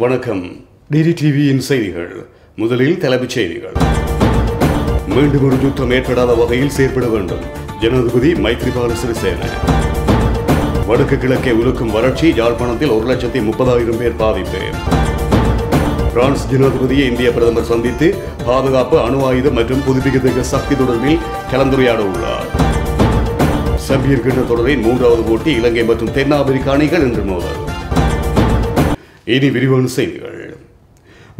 வணக்கம். டிடி டிவியின் செய்திகள். முதலில் தலைப்புச் செய்திகள். மீண்டும் ஒரு யுத்தம் ஏற்படாத வகையில் செயற்பட வேண்டும். ஜனாதிபதி மைத்ரிபால சிறிசேன. வடக்கு கிழக்கே உலுக்கும் வறட்சி யாழ்ப்பாணத்தில் ஒரு லட்சத்தி முப்பதாயிரம் பேர் பாதிப்பு. பிரான்ஸ் ஜனாதிபதியை இந்திய பிரதமர் சந்தித்து பாதுகாப்பு அணு ஆயுதம் மற்றும் புதுப்பிக்கத்தக்க சக்தி தொடர்பில் கலந்துரையாட உள்ளார். சம்பியர் கிண்ண தொடரின் மூன்றாவது போட்டி இலங்கை மற்றும் தென்னாப்பிரிக்க அணிகள் இன்று மோதல். இனி விரிவான செய்திகள்.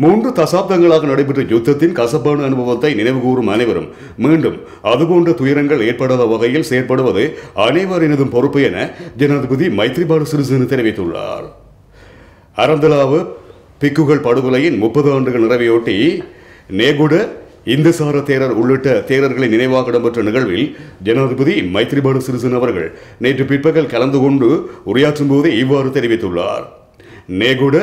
மூன்று தசாப்தங்களாக நடைபெற்ற யுத்தத்தின் கசப்பான அனுபவத்தை நினைவுகூரும் அனைவரும். மீண்டும் அதுபோன்ற துயரங்கள் ஏற்படாத வகையில் செயற்படுவது அனைவரினதும் பொறுப்பு என ஜனாதிபதி மைத்ரிபால சிறிசேன தெரிவித்துள்ளார். அறந்தலாவு பிக்குகள் படுகொலையின் முப்பது ஆண்டுகள் நிறைவையொட்டி நேகுட இந்துசார தேரர் உள்ளிட்ட தேரர்களை நினைவாக இடம்பெற்ற நிகழ்வில் ஜனாதிபதி மைத்ரிபால சிறிசேன அவர்கள் நேற்று பிற்பகல் கலந்து கொண்டு உரையாற்றும் போது இவ்வாறு தெரிவித்துள்ளார். நேகுட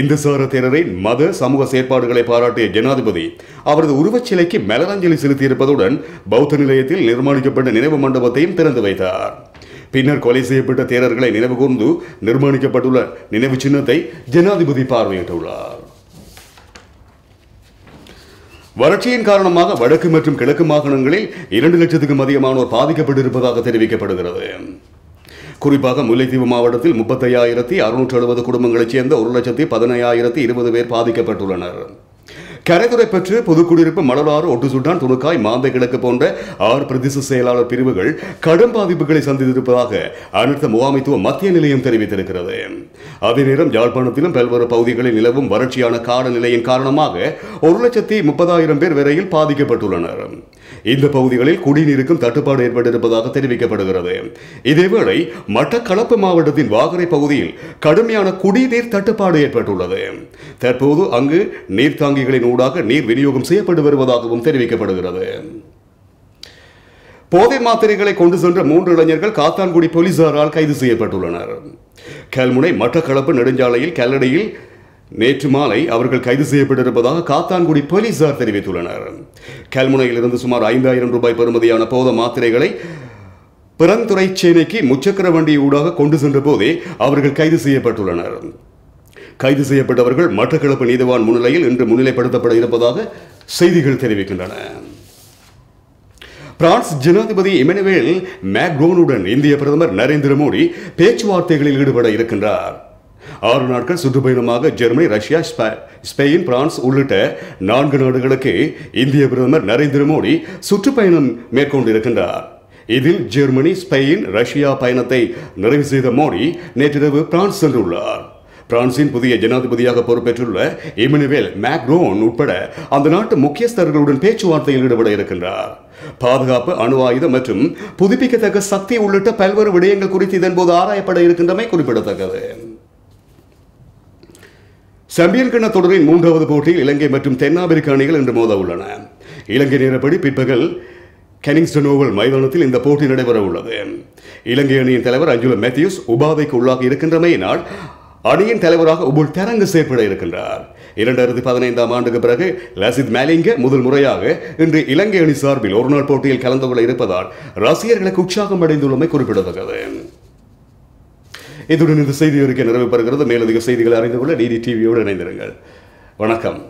இந்துசார தேரரின் மத சமூக செயற்பாடுகளை பாராட்டிய ஜனாதிபதி அவரது உருவச்சிலைக்கு மலரஞ்சலி செலுத்தியிருப்பதுடன் பௌத்த நிலையத்தில் நிர்மாணிக்கப்பட்ட நினைவு மண்டபத்தையும் திறந்து வைத்தார். பின்னர் கொலை செய்யப்பட்ட தேரர்களை நினைவு கூர்ந்து நிர்மாணிக்கப்பட்டுள்ள நினைவு சின்னத்தை ஜனாதிபதி பார்வையிட்டுள்ளார். வறட்சியின் காரணமாக வடக்கு மற்றும் கிழக்கு மாகாணங்களில் இரண்டு லட்சத்துக்கும் அதிகமானோர் பாதிக்கப்பட்டிருப்பதாக தெரிவிக்கப்படுகிறது. குறிப்பாக முல்லைத்தீவு மாவட்டத்தில் முப்பத்தையாயிரத்தி அறுநூற்று எழுபது குடும்பங்களைச் சேர்ந்த ஒரு லட்சத்தி பதினையாயிரத்தி இருபது பேர் பாதிக்கப்பட்டுள்ளனர். கரைதுறை பெற்று புதுக்குடியிருப்பு மணலாறு ஒட்டுசுட்டான் துணுக்காய் மாந்தை கிழக்கு போன்ற ஆறு பிரதேச செயலாளர் பிரிவுகள் கடும் பாதிப்புகளை சந்தித்திருப்பதாக அனர்த்த முகாமைத்துவ மத்திய நிலையம் தெரிவித்திருக்கிறது. அதே நேரம் யாழ்ப்பாணத்திலும் பல்வேறு பகுதிகளில் நிலவும் வறட்சியான காலநிலையின் காரணமாக ஒரு லட்சத்தி முப்பதாயிரம் பேர் வரையில் பாதிக்கப்பட்டுள்ளனர். இந்த பகுதிகளில் குடிநீருக்கும் தட்டுப்பாடு ஏற்பட்டிருப்பதாக தெரிவிக்கப்படுகிறது. இதேவேளை மட்டக்களப்பு மாவட்டத்தின் வாகரை பகுதியில் கடுமையான குடிநீர் தட்டுப்பாடு ஏற்பட்டுள்ளது. தற்போது அங்கு நீர்த்தாங்கிகளின் ஊடாக நீர் விநியோகம் செய்யப்பட்டு வருவதாகவும் தெரிவிக்கப்படுகிறது. போதை மாத்திரைகளை கொண்டு சென்ற மூன்று இளைஞர்கள் காத்தான்குடி போலீசாரால் கைது செய்யப்பட்டுள்ளனர். கல்முனை மட்டக்களப்பு நெடுஞ்சாலையில் கல்லடையில் நேற்று மாலை அவர்கள் கைது செய்யப்பட்டிருப்பதாக காத்தான்குடி போலீசார் தெரிவித்துள்ளனர். கல்முனையிலிருந்து சுமார் ஐந்தாயிரம் ரூபாய் பெறுமதியான போத மாத்திரைகளை பிறந்துறை சேனைக்கு முச்சக்கர வண்டி ஊடாக கொண்டு சென்ற போதே அவர்கள் கைது செய்யப்பட்டுள்ளனர். கைது செய்யப்பட்டவர்கள் மட்டக்களப்பு நீதிவான் முன்னிலையில் இன்று முன்னிலைப்படுத்தப்பட இருப்பதாக செய்திகள் தெரிவிக்கின்றன. பிரான்ஸ் ஜனாதிபதி இமெனுவேல் மேக்ரோனுடன் இந்திய பிரதமர் நரேந்திர மோடி பேச்சுவார்த்தைகளில் ஈடுபட இருக்கின்றார். ஆறு நாட்கள் சுற்றுப்பயணமாக ஜெர்மனி ரஷ்யா ஸ்பெ- ஸ்பெயின் பிரான்ஸ் உள்ளிட்ட நான்கு நாடுகளுக்கு இந்திய பிரதமர் நரேந்திர மோடி சுற்றுப்பயணம் மேற்கொண்டிருக்கின்றார். இதில் ஜெர்மனி ஸ்பெயின் ரஷ்யா பயணத்தை நிறைவு செய்த மோடி நேற்றிரவு பிரான்ஸ் சென்றுள்ளார். பிரான்சின் புதிய ஜனாதிபதியாக பொறுப்பேற்றுள்ள இமனுவேல் மேக்ரோன் உட்பட அந்த நாட்டு முக்கியஸ்தர்களுடன் பேச்சுவார்த்தையில் ஈடுபட இருக்கின்றார். பாதுகாப்பு அணு ஆயுதம் மற்றும் புதுப்பிக்கத்தக்க சக்தி உள்ளிட்ட பல்வேறு விடயங்கள் குறித்து இதன்போது ஆராயப்பட இருக்கின்றமை குறிப்பிடத்தக்கது. சாம்பியன் கிண்ண தொடரின் மூன்றாவது போட்டியில் இலங்கை மற்றும் தென்னாப்பிரிக்க அணிகள் இன்று மோத உள்ளன இலங்கை நேரப்படி பிற்பகல் கெனிங்ஸ்டன் ஓவல் மைதானத்தில் இந்த போட்டி நடைபெற உள்ளது இலங்கை அணியின் தலைவர் அஞ்சுல மேத்யூஸ் உபாதைக்கு உள்ளாக இருக்கின்றமையினால் அணியின் தலைவராக உபுல் தரங்கு செயற்பட இருக்கின்றார். இரண்டாயிரத்தி பதினைந்தாம் ஆண்டுக்கு பிறகு லசித் மேலிங்க முதல் முறையாக இன்று இலங்கை அணி சார்பில் ஒருநாள் போட்டியில் கலந்து கொள்ள இருப்பதால் ரசிகர்களுக்கு உற்சாகம் அடைந்துள்ளமை குறிப்பிடத்தக்கது. இத்துடன் இந்த செய்தி அறிக்கை நிறைவு பெறுகிறது மேலதிக செய்திகளை அறிந்து கொள்ள டிடி டிவியோடு இணைந்திருங்கள். வணக்கம்.